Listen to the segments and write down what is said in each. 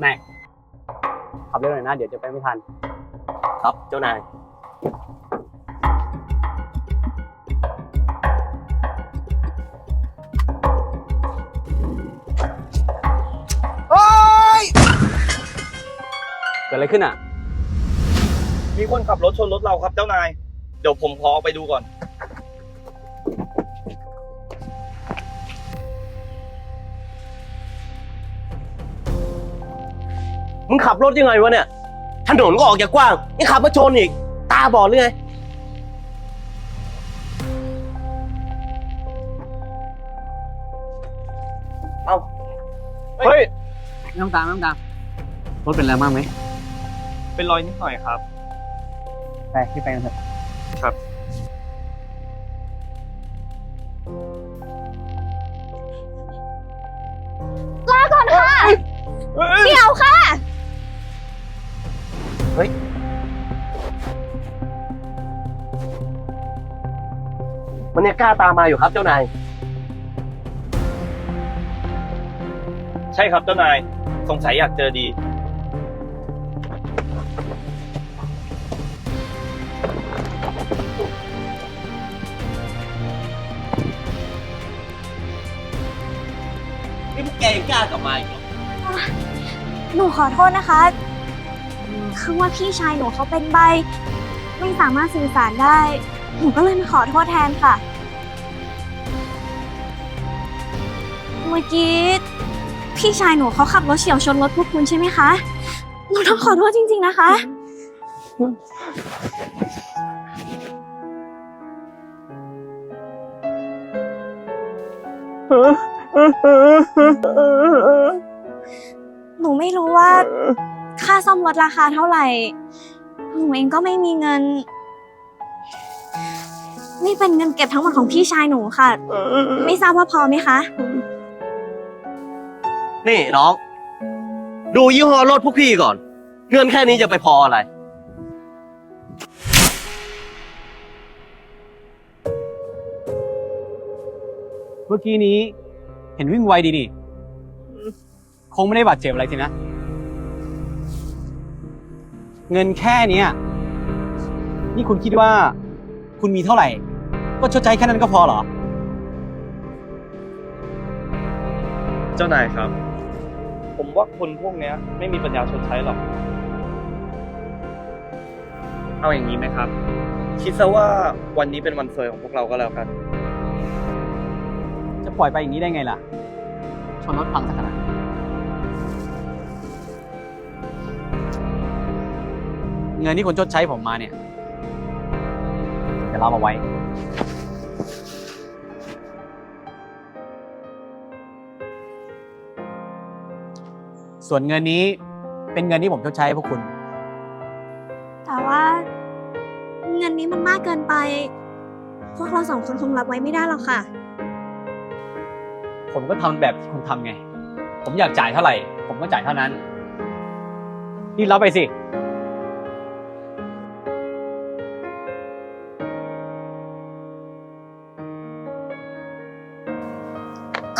แม็กขับเร็วหน่อยนะ เดี๋ยวจะไปไม่ทัน ครับเจ้านายเกิดอะไรขึ้นอะ มีคนขับรถชนรถเราครับเจ้านาย เดี๋ยวผมขอออกไปดูก่อน มึงขับรถยังไงวะเนี่ย ถนนก็ออกจากกว้างยังขับมาชนอีก ตาบอดหรือไง เอ้าเฮ้ย ไม่ต้องตามไม่ต้องตามรถเป็นอะไรบ้างไหมเป็นรอยนิดหน่อยครับ ไปพี่ไปกันเถอะครับ มันเนี่ยกล้าตามมาอยู่ครับเจ้านาย ใช่ครับเจ้านาย สงสัยอยากเจอดี นี่พวกแกยังกล้ากลับมาอีกเหรอหนูขอโทษนะคะ คือว่าพี่ชายหนูเขาเป็นใบ ไม่สามารถสื่อสารได้ หนูก็เลยมาขอโทษแทนค่ะ เมื่อกี้พี่ชายหนูเขาขับรถเฉียวชนรถพวกคุณใช่ไหมคะ หนูต้องขอโทษจริง ๆ นะคะ หนูไม่รู้ว่า ค่าซ่อมรถราคาเท่าไหร่ หนูเองก็ไม่มีเงิน นี่เป็นเงินเก็บทั้งหมดของพี่ชายหนูค่ะ ไม่ทราบว่าพอไหมคะ นี่น้อง ดูยี่ห้อรถพวกพี่ก่อน เงินแค่นี้จะไปพออะไร เมื่อกี้นี้ เห็นวิ่งไวดีนี่ คงไม่ได้บาดเจ็บอะไรสินะ เงินแค่เนี้ยนี่คุณคิดว่า คุณมีเท่าไหร่ ก็ชดใช้แค่นั้นก็พอเหรอ เจ้านายครับ ผมว่าคนพวกเนี้ย ไม่มีปัญญาชดใช้หรอก เอาอย่างนี้ไหมครับ คิดซะว่าวันนี้เป็นวันเฟยของพวกเราก็แล้วกัน จะปล่อยไปอย่างนี้ได้ไงล่ะ ชนรถพังสักขนาดนั้น เงินที่คุณชดใช้ผมมาเนี่ยจะรับเอาไว้ ส่วนเงินนี้เป็นเงินที่ผมชดใช้ให้พวกคุณ แต่ว่า เงินนี้มันมากเกินไป พวกเราสองคนคงรับไว้ไม่ได้หรอกค่ะ ผมก็ทำแบบที่คุณทำไง ผมอยากจ่ายเท่าไหร่ ผมก็จ่ายเท่านั้นรีบรับไปสิ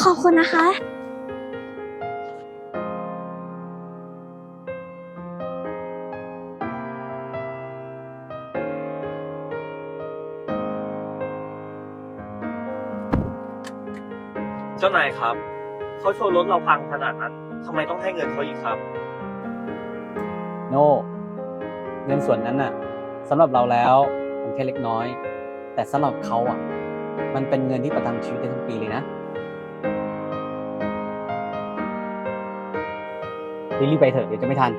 ขอบคุณนะคะ เจ้านายครับ เขาชนรถเราพังขนาดนั้นทำไมต้องให้เงินเขาอีกครับ โน่เงินส่วนนั้นน่ะสำหรับเราแล้วมันแค่เล็กน้อย แต่สำหรับเขาอะ มันเป็นเงินที่ประทังชีวิตได้ทั้งปีเลยนะ รีบๆไปเถอะเดี๋ยวจะไม่ทัน